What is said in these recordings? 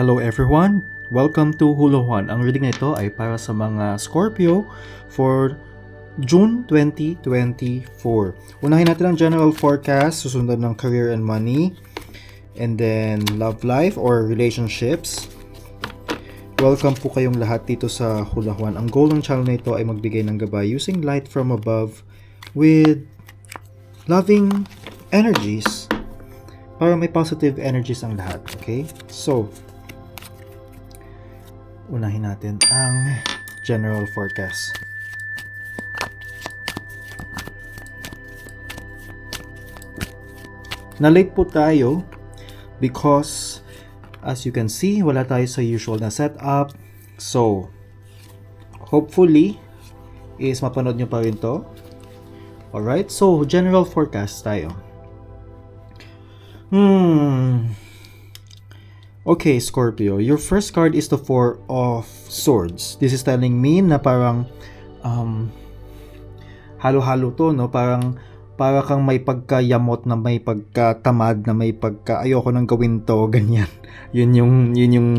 Hello everyone! Welcome to Huluhan. Ang reading na ito ay para sa mga Scorpio for June 2024. Unahin natin ang general forecast, susundan ng career and money, and then love life or relationships. Welcome po kayong lahat dito sa Hulahuan. Ang goal ng channel na ito ay magbigay ng gabay using light from above with loving energies para may positive energies ang lahat. Okay? So, unahin natin ang general forecast. Na-late po tayo because as you can see, wala tayo sa usual na setup. So, hopefully, is mapanood nyo pa rin to. Alright, so general forecast tayo. Hmm. Okay, Scorpio. Your first card is the Four of Swords. This is telling me na parang um, halo-halo to, no? Parang para kang may pagkayamot na may pagkatamad na may pagka ayoko nang gawin to ganyan yun yung yun yung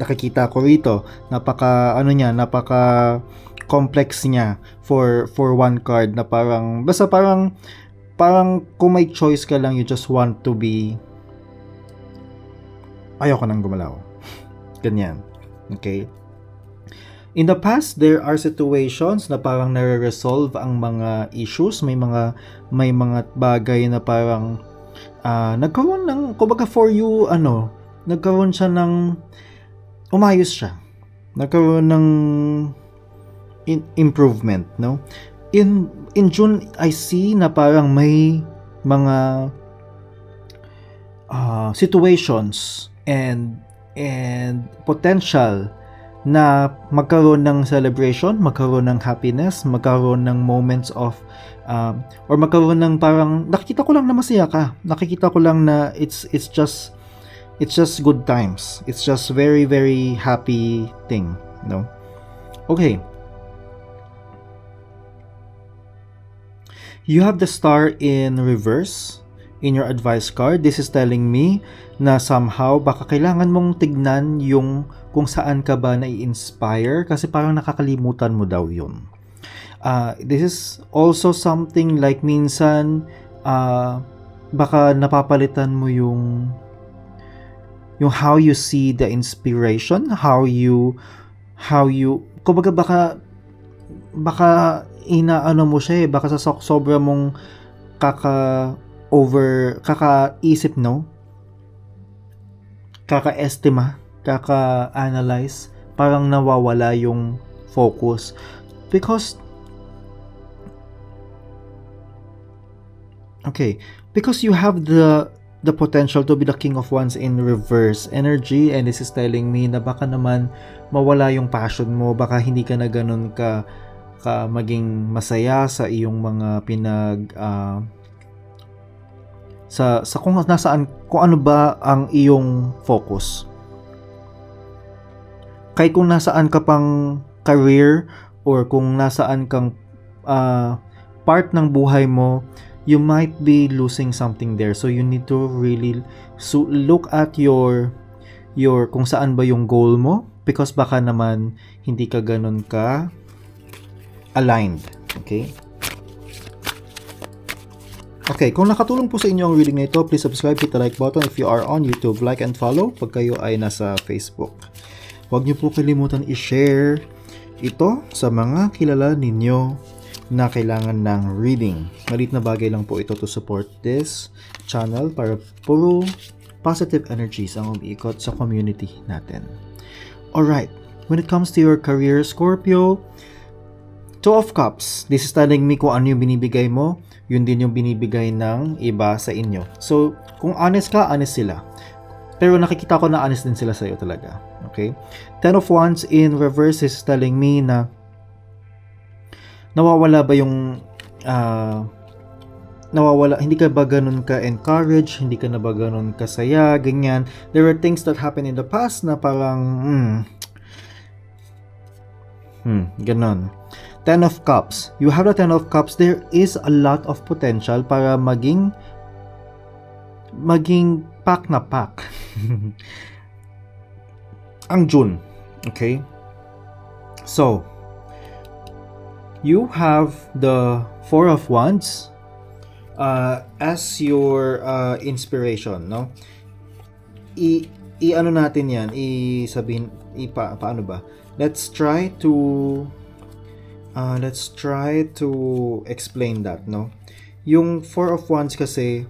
nakikita ko rito napaka ano niya napaka complex niya for for one card na parang basta parang parang kung may choice ka lang you just want to be ayoko nang gumalaw ganyan okay In the past, there are situations na parang nare-resolve ang mga issues, may mga may mga bagay na parang uh, nagkaroon ng kumbaga for you ano, nagkaroon siya ng umayos siya. Nagkaroon ng in, improvement, no? In in June I see na parang may mga uh, situations and and potential na magkaroon ng celebration, magkaroon ng happiness, magkaroon ng moments of um, or magkaroon ng parang nakikita ko lang na masaya ka. Nakikita ko lang na it's it's just it's just good times. It's just very very happy thing, no? Okay. You have the star in reverse in your advice card. This is telling me na somehow baka kailangan mong tignan yung kung saan ka ba nai-inspire kasi parang nakakalimutan mo daw yun. Uh, this is also something like minsan uh, baka napapalitan mo yung yung how you see the inspiration, how you how you kumbaga baka baka inaano mo siya eh, baka sa sobra mong kaka over kakaisip no kaka-estima kaka-analyze, parang nawawala yung focus. Because, okay, because you have the the potential to be the king of wands in reverse energy and this is telling me na baka naman mawala yung passion mo baka hindi ka na ganun ka ka maging masaya sa iyong mga pinag uh, sa sa kung nasaan kung ano ba ang iyong focus kahit kung nasaan ka pang career or kung nasaan kang uh, part ng buhay mo, you might be losing something there. So you need to really so look at your your kung saan ba yung goal mo because baka naman hindi ka ganun ka aligned. Okay? Okay, kung nakatulong po sa inyo ang reading na ito, please subscribe, hit the like button if you are on YouTube, like and follow pag kayo ay nasa Facebook. Huwag niyo po kalimutan i-share ito sa mga kilala ninyo na kailangan ng reading. Malit na bagay lang po ito to support this channel para puro positive energies ang umiikot sa community natin. Alright, when it comes to your career, Scorpio, Two of Cups, this is telling me kung ano yung binibigay mo, yun din yung binibigay ng iba sa inyo. So, kung honest ka, honest sila. Pero nakikita ko na honest din sila sa iyo talaga. Okay? Ten of Wands in reverse is telling me na nawawala ba yung uh, nawawala, hindi ka ba ganun ka encourage, hindi ka na ba ganun kasaya, ganyan. There are things that happened in the past na parang, hmm, hmm, ganun. Ten of Cups. You have the Ten of Cups. There is a lot of potential para maging maging pack na pack. ang June. Okay? So, you have the Four of Wands uh, as your uh, inspiration, no? I, i ano natin yan, i sabihin, i pa, paano ba? Let's try to uh, let's try to explain that, no? Yung Four of Wands kasi,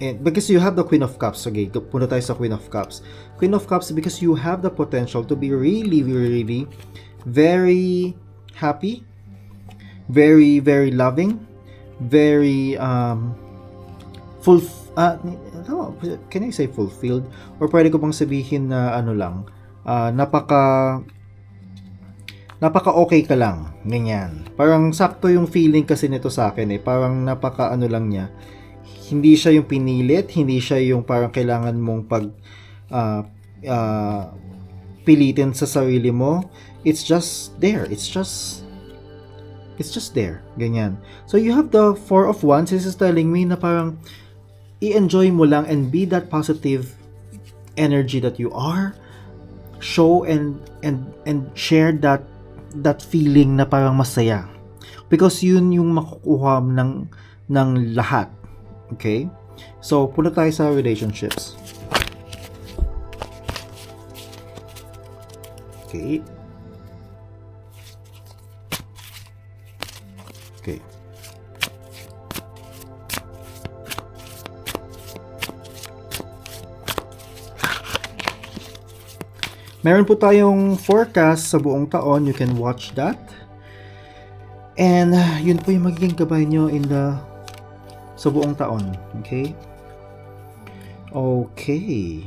eh, because you have the Queen of Cups, okay, punta tayo sa Queen of Cups. Queen of Cups because you have the potential to be really, really, very happy, very, very loving, very, um, full, uh, can I say fulfilled? Or pwede ko bang sabihin na ano lang, uh, napaka, napaka okay ka lang, ganyan. Parang sakto yung feeling kasi nito sa akin eh, parang napaka ano lang niya, hindi siya yung pinilit, hindi siya yung parang kailangan mong pag uh, uh, pilitin sa sarili mo. It's just there. It's just it's just there. Ganyan. So you have the four of wands. This is telling me na parang i-enjoy mo lang and be that positive energy that you are. Show and and and share that that feeling na parang masaya. Because yun yung makukuha ng ng lahat. Okay? So, punta tayo sa relationships. Okay. Meron po tayong forecast sa buong taon. You can watch that. And yun po yung magiging gabay nyo in the sa buong taon. Okay? Okay.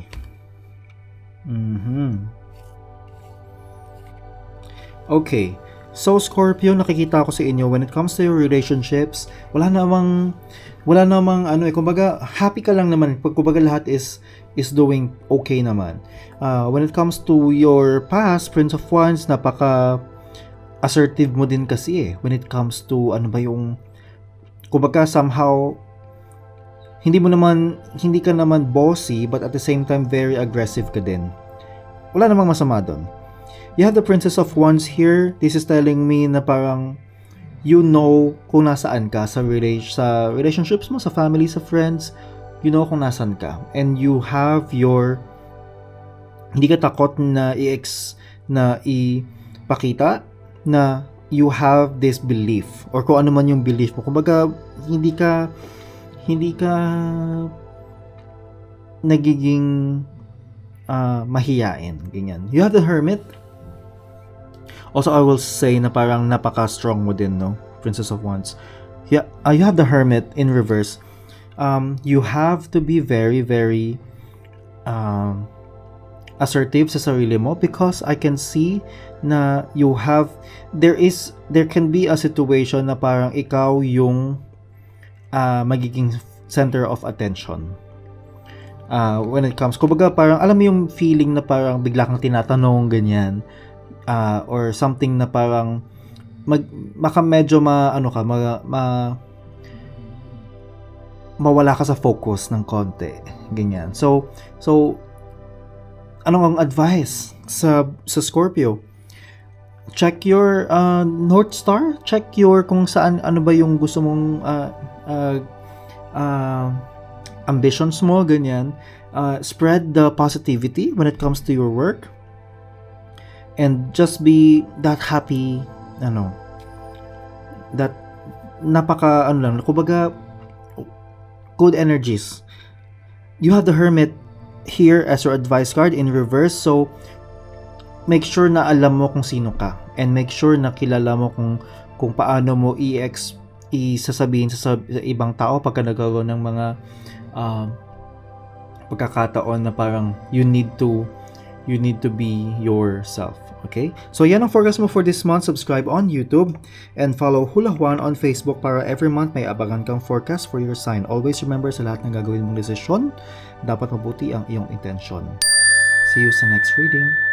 Mhm. Okay. So Scorpio, nakikita ko sa inyo when it comes to your relationships, wala namang wala namang ano eh kumbaga happy ka lang naman kumbaga lahat is is doing okay naman. Uh, when it comes to your past, Prince of Wands, napaka assertive mo din kasi eh when it comes to ano ba yung kumbaga somehow hindi mo naman hindi ka naman bossy but at the same time very aggressive ka din. Wala namang masama doon. You have the Princess of Wands here. This is telling me na parang you know kung nasaan ka sa relation sa relationships mo, sa family, sa friends. You know kung nasaan ka and you have your hindi ka takot na i-ex na ipakita na you have this belief or kung ano man yung belief mo. Kumbaga hindi ka hindi ka nagiging uh, mahiyain, ganyan. You have the hermit. Also, I will say na parang napaka-strong mo din, no? Princess of Wands. Yeah, uh, you have the hermit in reverse. Um, you have to be very, very um, assertive sa sarili mo because I can see na you have there is there can be a situation na parang ikaw yung uh, magiging center of attention. Uh, when it comes, kumbaga parang alam mo yung feeling na parang bigla kang tinatanong ganyan uh, or something na parang mag maka medyo ma ano ka ma, ma mawala ka sa focus ng konti ganyan. So so anong ang advice sa sa Scorpio? Check your uh, North Star, check your kung saan ano ba yung gusto mong uh, uh, uh, ambitions mo, ganyan. Uh, spread the positivity when it comes to your work. And just be that happy, ano, that napaka, ano lang, kumbaga, good energies. You have the Hermit here as your advice card in reverse, so make sure na alam mo kung sino ka and make sure na kilala mo kung kung paano mo i-ex isasabihin sa, sa ibang tao pagka nagkaroon ng mga uh, pagkakataon na parang you need to you need to be yourself. Okay? So yan ang forecast mo for this month. Subscribe on YouTube and follow Hula Juan on Facebook para every month may abangan kang forecast for your sign. Always remember sa lahat ng gagawin mong desisyon, dapat mabuti ang iyong intention. See you sa next reading.